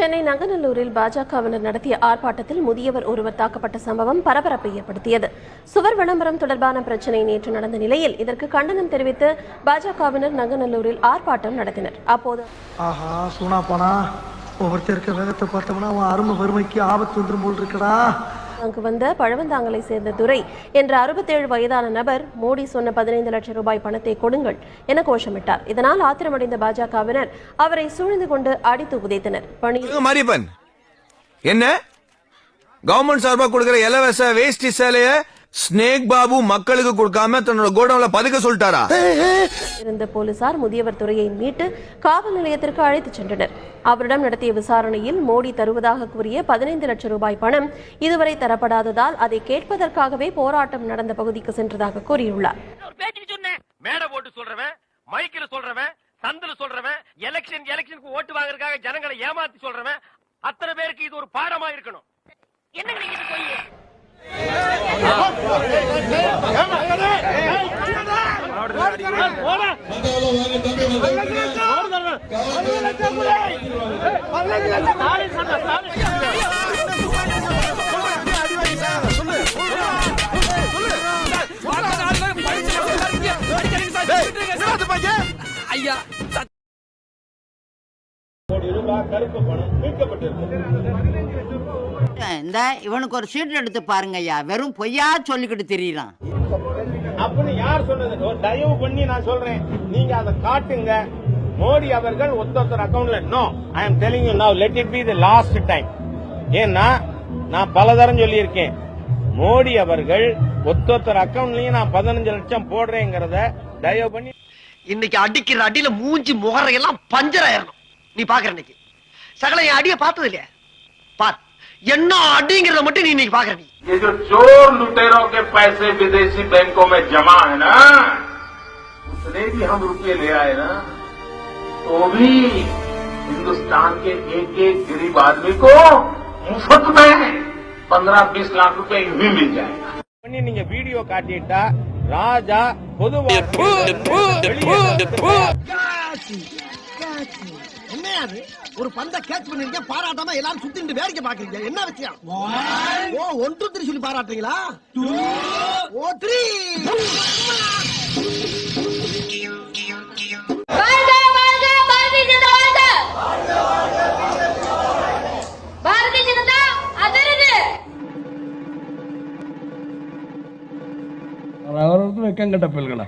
சென்னை நங்கநல்லூரில் பாஜகவினர் நடத்திய ஆர்ப்பாட்டத்தில் முதியவர் ஒருவர் தாக்கப்பட்ட சம்பவம் பரபரப்பை ஏற்படுத்தியது. சுவர் விளம்பரம் தொடர்பான பிரச்சினை நேற்று நடந்த நிலையில் இதற்கு கண்டனம் தெரிவித்து பாஜகவினர் நங்கநல்லூரில் ஆர்ப்பாட்டம் நடத்தினர். அப்போது ஆஹா சூனா போனா ஒவ்வொருத்தருக்கு வேகத்தை பார்த்தோம்னா அவன் அருமை வறுமைக்கு ஆபத்து வந்துடும் போல் இருக்கடா. அங்கு வந்த பழவந்தாங்கலை சேர்ந்த துரை என்ற அறுபத்தேழு வயதான நபர் மோடி சொன்ன பதினைந்து லட்சம் ரூபாய் பணத்தை கொடுங்கள் என கோஷமிட்டார். இதனால் ஆத்திரமடைந்த பாஜகவினர் அவரை சூழ்ந்து கொண்டு அடித்து உதைத்தனர். பணி மாரியப்பன் என்ன? கவர்மெண்ட் சார்பாக கொடுக்கிற இலவச வேஷ்டி சேலையை ஸ்னேக் பாபு மக்களுக்கு கொடுக்காம தன்னோட கோடவுன்ல பதுக்க சொல்லிட்டாரா? இருந்த போலீசார் முதியவர் துறையை மீட்டு காவல் நிலையத்திற்கு அழைத்துச் சென்றனர். அவரிடம் நடத்திய விசாரணையில் மோடி தருவதாக கூறிய பதினைந்து லட்சம் ரூபாய் பணம் இதுவரை தரப்படாததால் அதை கேட்பதற்காகவே போராட்டம் நடந்த பகுதிக்கு சென்றதாக கூறியுள்ளார். ஒரு பேச்சுக்கு சொன்னேன். மேடை போட்டு சொல்றவன் மைக்கில சொல்றவன் சந்தில சொல்றவன் எலெக்ஷன் எலெக்ஷனுக்கு ஓட்டு வாங்குறதுக்காக ஜனங்களை ஏமாத்தி சொல்றவன் அத்தனை பேருக்கு இது ஒரு பாடமா இருக்கணும். என்ன நீங்க இந்த இவனுக்கு ஒரு சீட் எடுத்து பாருங்க ஐயா வெறும் பொய்யா சொல்லிக்கிட்டு தெரியலாம் அப்படின்னு யார் சொன்னது? ஒரு தயவு பண்ணி நான் சொல்றேன். நீங்க அதை காட்டுங்க. மோடி அவர்கள் ஒத்தொத்தர் அக்கௌண்ட்ல no I am telling you now let it be the last time ஏன்னா நான் பலதரம் சொல்லியிருக்கேன். மோடி அவர்கள் ஒத்தொத்தர் அக்கௌண்ட்லயும் நான் பதினஞ்சு லட்சம் போடுறேங்கிறத தயவு பண்ணி இன்னைக்கு அடிக்கிற அடியில மூஞ்சி முகரையெல்லாம் பஞ்சர் ஆயிரணும். நீ பாக்குற இன்னைக்கு. சகல என் அடிய பார்த்தது இல்லையா? பார். என்ன அடிங்கிறத மட்டும் நீ இன்னைக்கு பாக்குற நீ ये जो चोर लुटेरों के पैसे विदेशी बैंकों में जमा है ना उतने भी हम रुपये ले आए ना तो भी हिंदुस्तान के एक एक गरीब आदमी को मुफ्त में पंद्रह बीस लाख रुपए यूं ही मिल जाएगा பண்ணி நீங்க வீடியோ காட்டிட்டா ராஜா பொதுவாக அது ஒரு பந்த கேட்ச் பண்ணிருக்கேன் பாராட்டாம எல்லாரும் சுத்திட்டு வேடிக்கை பாக்குறீங்க என்ன விஷயம்? ஓ ஒன் டூ த்ரீ சொல்லி பாராட்டுறீங்களா? ஓ த்ரீ அவரது வெக்கங்கட்ட பிள்ளைகளா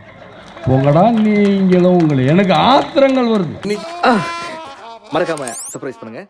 உங்களடா நீங்களும் உங்களை. எனக்கு ஆத்திரங்கள் வருது. மறக்காம சர்ப்ரைஸ் பண்ணுங்க.